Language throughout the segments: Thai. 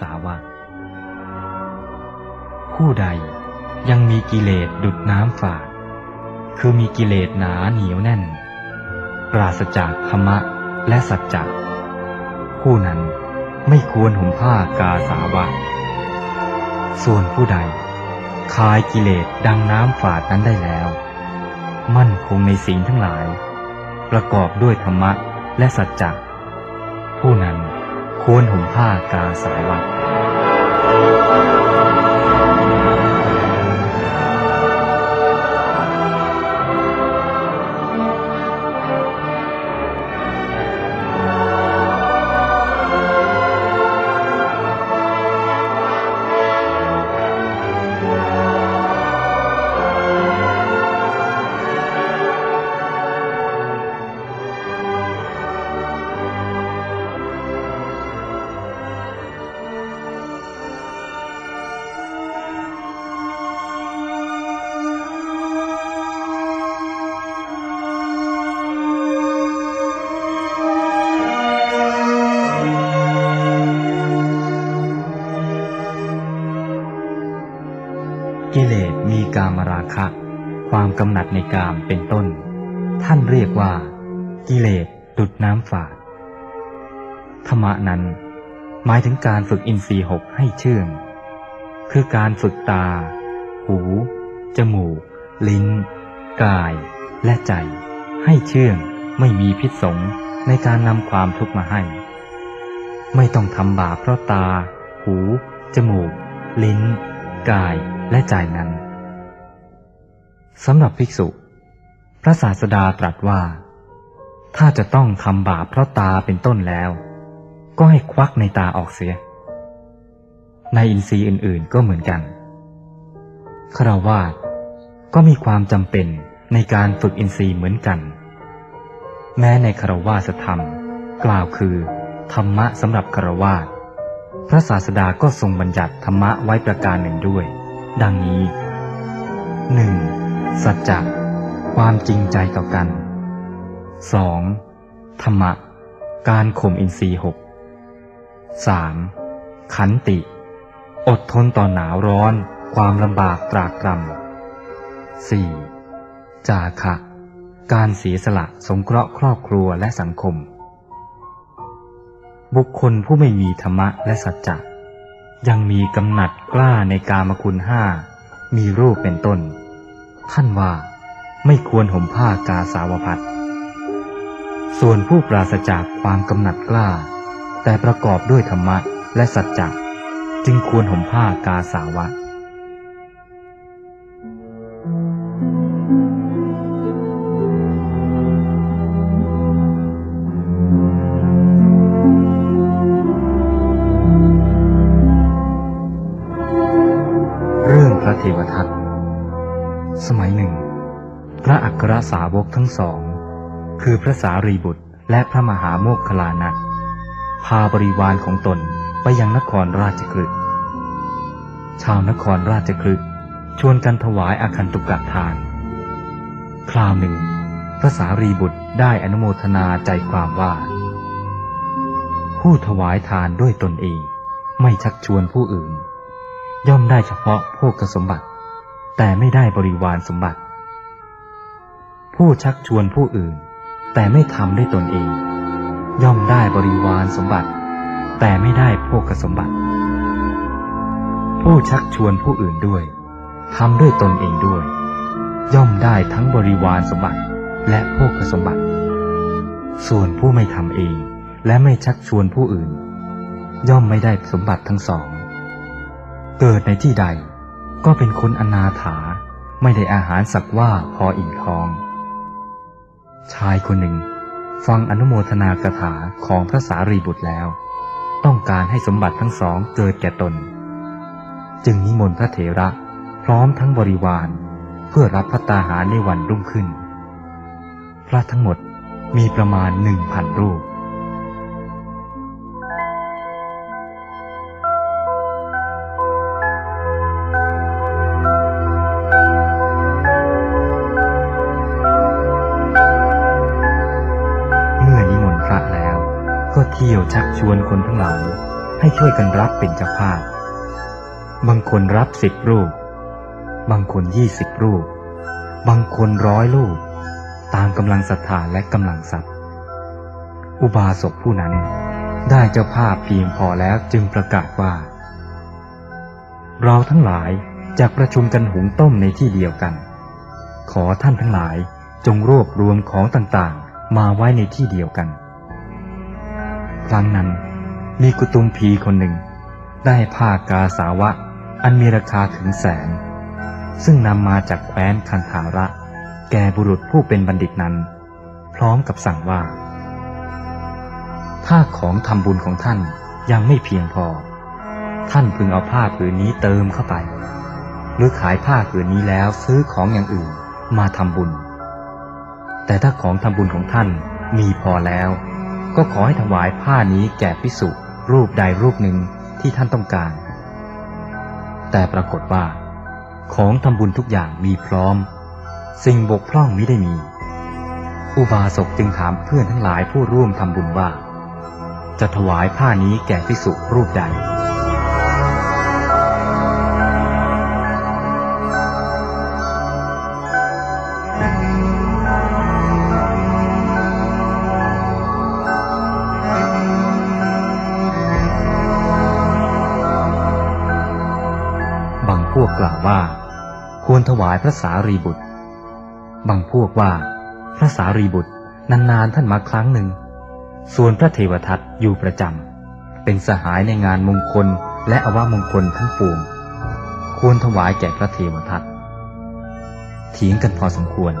สาวะ ผู้ใดยังมีกิเลสดุดน้ำฝาด คือมีกิเลสหนาเหนียวแน่น ปราศจากธรรมะและสัจจะผู้นั้นไม่ควรห่มผ้ากาสาวะ ส่วนผู้ใดคลายกิเลสดังน้ำฝาดนั้นได้แล้ว มั่นคงในศีลทั้งหลาย ประกอบด้วยธรรมะและสัจจะ ควรห่มผ้ากาสายวัด กำหนัดในกามเป็นต้น ท่านเรียกว่า กิเลสดุดน้ำฝาด ธรรมะนั้น หมายถึงการฝึกอินทรีย์หกให้เชื่อง คือการฝึกตา หู จมูก ลิ้น กาย และใจ ให้เชื่องไม่มีพิษสงในการนำความทุกข์มาให้ ไม่ต้องทำบาปเพราะตา หู จมูก ลิ้น กายและใจนั้น สำหรับภิกษุ พระศาสดาตรัสว่า ถ้าจะต้องทำบาปเพราะตาเป็นต้นแล้ว ก็ให้ควักในตาออกเสีย ในอินทรีย์อื่นๆก็เหมือนกันคราวาสก็มีความจำเป็นในการฝึกอินทรีย์เหมือนกัน แม้ในคาวาสธรรม กล่าวคือ ธรรมะสำหรับคาวาสพระศาสดาก็ทรงบัญญัติธรรมะไว้ประการหนึ่งด้วย ดังนี้ 1. สัจจะความจริงใจต่อกัน 2. ธรรมะ การข่มอินทรีย์หก 3. ขันติ อดทนต่อหนาวร้อน ความลำบากตรากตรำ 4. จาคะ การเสียสละสงเคราะห์ครอบครัวและสังคม บุคคลผู้ไม่มีธรรมะและสัจจะยังมีกำหนัดกล้าในกามคุณห้า มีรูปเป็นต้น ท่านว่าไม่ควรห่มผ้ากาสาวพัดส่วนผู้ปราศจากความกำหนัดกล้า แต่ประกอบด้วยธรรมะและสัจจะจึงควรห่มผ้ากาสาวะ สมัยหนึ่ง พระอัครสาวกทั้งสอง คือพระสารีบุตรและพระมหาโมคคลานะพาบริวารของตนไปยังนครราชคลึชาวนครราชคลึชวนกันถวายอาคันตุกะทาน คราวหนึ่ง พระสารีบุตรได้อนุโมทนาใจความว่า ผู้ถวายทานด้วยตนเอง ไม่ชักชวนผู้อื่น ย่อมได้เฉพาะโภคสมบัติ แต่ไม่ได้บริวารสมบัติ ผู้ชักชวนผู้อื่น แต่ไม่ทำได้ตนเอง ย่อมได้บริวารสมบัติ แต่ไม่ได้โภคสมบัติ ผู้ชักชวนผู้อื่นด้วยทำด้วยตนเองด้วย ย่อมได้ทั้งบริวารสมบัติและโภคสมบัติ ส่วนผู้ไม่ทำเองและไม่ชักชวนผู้อื่น ย่อมไม่ได้สมบัติทั้งสอง เกิดในที่ใด ก็เป็นคนอนาถา ไม่ได้อาหารสักว่าพออิ่มท้อง ชายคนหนึ่ง ฟังอนุโมทนากถาของพระสารีบุตรแล้ว ต้องการให้สมบัติทั้งสองเกิดแก่ตน จึงนิมนต์พระเถระพร้อมทั้งบริวาร เพื่อรับพระตาหารในวันรุ่งขึ้น พระทั้งหมดมีประมาณหนึ่งพันรูป เที่ยวชักชวนคนทั้งหลาย ให้ช่วยกันรับเป็นเจ้าภาพ บางคนรับสิบรูป บางคนยี่สิบรูป บางคนร้อยรูป ตามกำลังศรัทธาและกำลังทรัพย์ อุบาสกผู้นั้นได้เจ้าภาพเพียงพอแล้วจึงประกาศว่า เราทั้งหลายจะประชุมกันหุงต้มในที่เดียวกัน ขอท่านทั้งหลายจงรวบรวมของต่างๆ มาไว้ในที่เดียวกัน ครั้งนั้น มีกุตุมพีคนหนึ่ง ได้ผ้ากาสาวะ อันมีราคาถึงแสน ซึ่งนำมาจากแคว้นคันธาระ แก่บุรุษผู้เป็นบัณฑิตนั้น พร้อมกับสั่งว่า ถ้าของทำบุญของท่านยังไม่เพียงพอ ท่านพึงเอาผ้าผืนนี้เติมเข้าไป หรือขายผ้าผืนนี้แล้วซื้อของอย่างอื่นมาทำบุญ แต่ถ้าของทำบุญของท่านมีพอแล้ว ก็ขอให้ถวายผ้านี้แก่พิสุรูปใดรูปหนึ่งที่ท่านต้องการ แต่ปรากฏว่า ของทำบุญทุกอย่างมีพร้อม สิ่งบกพร่องไม่ได้มี อุบาสกจึงถามเพื่อนทั้งหลายผู้ร่วมทำบุญว่า จะถวายผ้านี้แก่พิสุรูปใด กล่าวว่า ควรถวายพระสารีบุตร บางพวกว่า พระสารีบุตรนานๆท่านมาครั้งหนึ่ง ส่วนพระเทวทัตอยู่ประจำเป็นสหายในงานมงคลและอวามงคลทั้งปวง ควรถวายแก่พระเทวทัตเถียงกันพอสมควร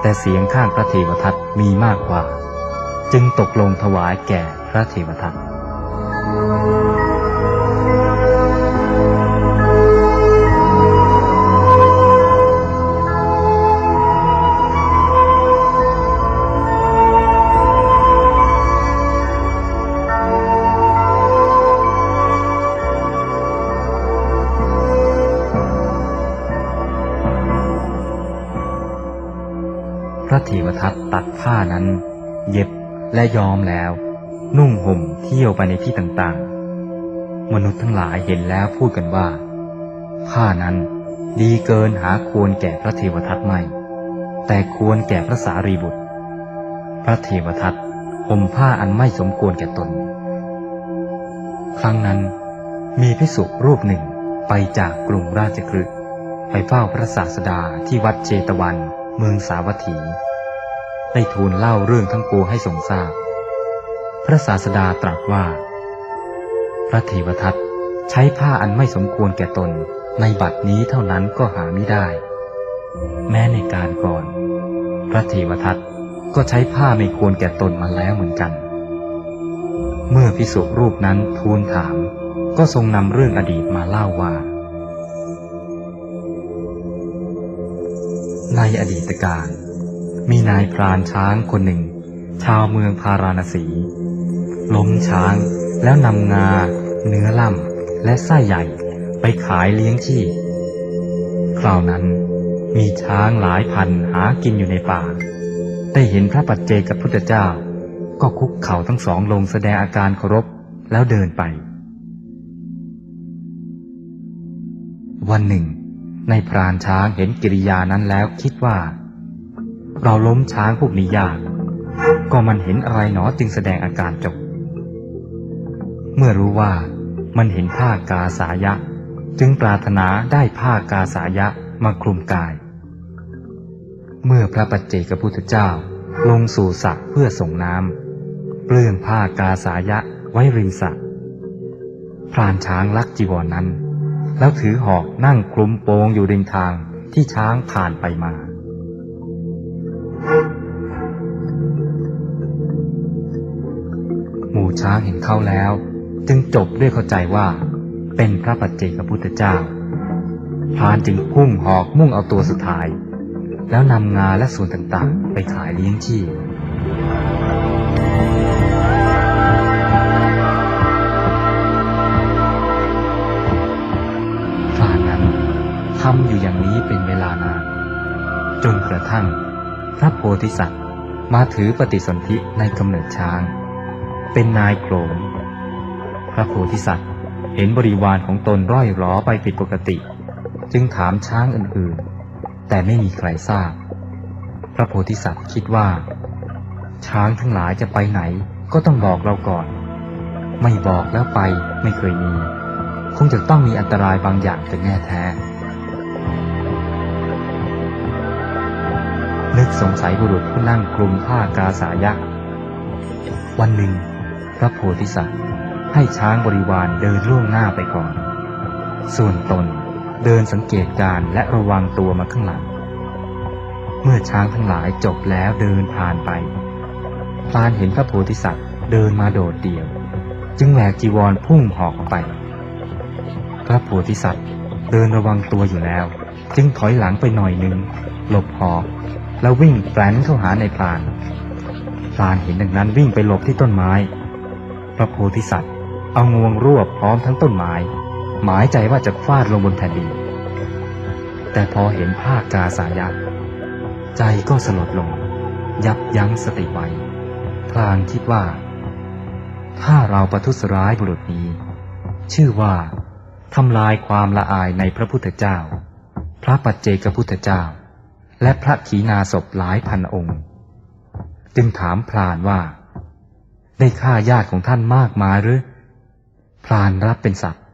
แต่เสียงข้างพระเทวทัตมีมากกว่า จึงตกลงถวายแก่พระเทวทัต พระเทวทัตตัดผ้านั้น เย็บและย้อมแล้ว นุ่งห่มเที่ยวไปในที่ต่างๆ มนุษย์ทั้งหลายเห็นแล้วพูดกันว่า ผ้านั้นดีเกินหาควรแก่พระเทวทัตไม่ แต่ควรแก่พระสารีบุตร พระเทวทัตห่มผ้าอันไม่สมควรแก่ตน ครั้งนั้นมีพิสุรูปหนึ่งไปจากกรุงราชคฤห์ไปเฝ้าพระศาสดาที่วัดเจตวัน เมืองสาวัตถี ได้ทูลเล่าเรื่องทั้งปวงให้ทรงทราบ พระศาสดาตรัสว่า พระเทวทัตใช้ผ้าอันไม่สมควรแก่ตนในบัดนี้เท่านั้นก็หาไม่ได้ แม้ในการก่อน พระเทวทัตก็ใช้ผ้าไม่ควรแก่ตนมาแล้วเหมือนกัน เมื่อพิสุรูปนั้นทูลถาม ก็ทรงนำเรื่องอดีตมาเล่าว่า ในอดีตการ มีนายพรานช้างคนหนึ่ง ชาวเมืองพาราณสี ล้มช้างแล้วนำงา เนื้อล่ำและไส้ใหญ่ไปขายเลี้ยงชีพคราวนั้นมีช้างหลายพันหากินอยู่ในป่า ได้เห็นพระปัจเจกับพุทธเจ้า ก็คุกเข่าทั้งสองลงแสดงอาการเคารพแล้วเดินไป วันหนึ่ง ในพรานช้างเห็นกิริยานั้นแล้วคิดว่า เราล้มช้างพวกนี้ยาก ก็มันเห็นอะไรหนอจึงแสดงอาการจบ เมื่อรู้ว่ามันเห็นผ้ากาสายะ จึงปรารถนาได้ผ้ากาสายะมาคลุมกาย เมื่อพระปัจเจกพุทธเจ้าลงสู่สระเพื่อส่งน้ำเปลื้องผ้ากาสายะไว้ริมสระพรานช้างลักจีวรนนั้น แล้วถือหอกนั่งคลุมโปงอยู่ริมทางที่ช้างผ่านไปมา หมู่ช้างเห็นเข้าแล้ว จึงจบด้วยเข้าใจว่าเป็นพระปัจเจกพุทธเจ้าพรานจึงพุ่งหอกมุ่งเอาตัวสุดท้าย แล้วนำงาและส่วนต่างๆ ไปขายเลี้ยงชีพ ทั่ง พระโพธิสัตว์ มาถือปฏิสนธิในกำเนิดช้าง เป็นนายโขลงพระโพธิสัตว์เห็นบริวารของตนร่อยหรอไปผิดปกติ จึงถามช้างอื่นๆ แต่ไม่มีใครทราบ พระโพธิสัตว์คิดว่า ช้างทั้งหลายจะไปไหนก็ต้องบอกเราก่อน ไม่บอกแล้วไปไม่เคยมี คงจะต้องมีอันตรายบางอย่างเป็นแน่แท้ นึกสงสัยบุรุษผู้นั่งคลุมผ้ากาสายะ วันหนึ่ง พระโพธิสัตว์ให้ช้างบริวารเดินล่วงหน้าไปก่อน ส่วนตนเดินสังเกตการและระวังตัวมาข้างหลัง เมื่อช้างทั้งหลายจบแล้วเดินผ่านไป พลานเห็นพระโพธิสัตว์เดินมาโดดเดี่ยว จึงแหวกจีวรพุ่งหอกออกไป พระโพธิสัตว์เดินระวังตัวอยู่แล้ว จึงถอยหลังไปหน่อยหนึ่งหลบหอก แล้ววิ่งแปลนเข้าหาในพรานพรานเห็นดังนั้นวิ่งไปหลบที่ต้นไม้ พระโพธิสัตว์ เอางวงรวบพร้อมทั้งต้นไม้ หมายใจว่าจะฟาดลงบนแผ่นดิน แต่พอเห็นผ้ากาสายะใจก็สลดลง ยับยั้งสติไว้พลางคิดว่า ถ้าเราประทุษร้ายบุรุษนี้ ชื่อว่าทำลายความละอายในพระพุทธเจ้า พระปัจเจกพุทธเจ้า และพระขีณาสพหลายพันองค์ จึงถามพลานว่า ได้ฆ่าญาติของท่านมากมายหรือพลานรับเป็นสัตว์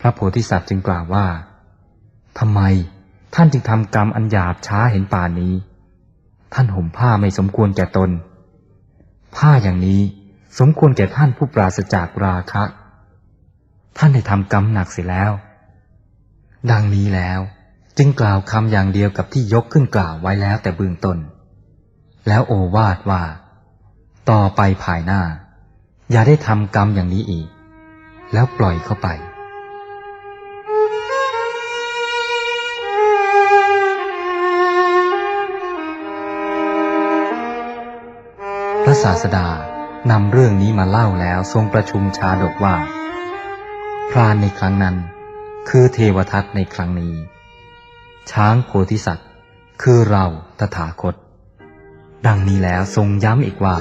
พระโพธิสัตว์จึงกล่าวว่าทำไมท่านจึงทำกรรมอันหยาบช้าเห็นป่านนี้ ท่านห่มผ้าไม่สมควรแก่ตน ผ้าอย่างนี้สมควรแก่ท่านผู้ปราศจากราคะ ท่านได้ทำกรรมหนักเสียแล้ว ดังนี้แล้ว จึงกล่าวคำอย่างเดียวกับที่ยกขึ้นกล่าวไว้แล้วแต่เบื้องต้น แล้วโอวาดว่า ต่อไปภายหน้า อย่าได้ทำกรรมอย่างนี้อีก แล้วปล่อยเข้าไปพระศาสดานำเรื่องนี้มาเล่าแล้วทรงประชุมชาดกว่า พรานในครั้งนั้น คือเทวทัตในครั้งนี้ ช้างโพธิสัตว์ คือเราตถาคต ดังนี้แล้วทรงย้ำอีกว่า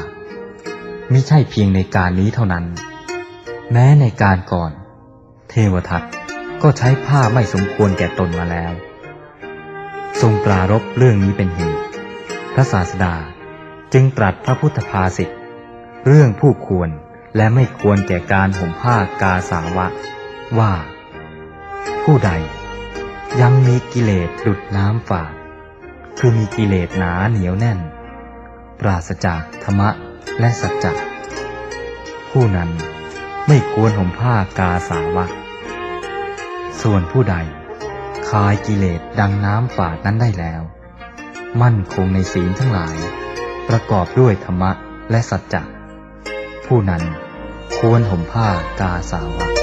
มิใช่เพียงในการนี้เท่านั้น แม้ในการก่อน เทวทัตก็ใช้ผ้าไม่สมควรแก่ตนมาแล้ว ทรงปรารบเรื่องนี้เป็นเหตุพระศาสดาจึงตรัสพระพุทธภาษิตเรื่องผู้ควรและไม่ควรแก่การห่มผ้ากาสาวะ ว่า ผู้ใด ยังมีกิเลสดุดน้ำฝาด คือมีกิเลสหนาเหนียวแน่น ปราศจากธรรมะและสัจจะผู้นั้นไม่ควรห่มผ้ากาสาวะ ส่วนผู้ใดคายกิเลสดังน้ำฝาดนั้นได้แล้ว มั่นคงในศีลทั้งหลาย ประกอบด้วยธรรมะและสัจจะผู้นั้นควรห่มผ้ากาสาวะ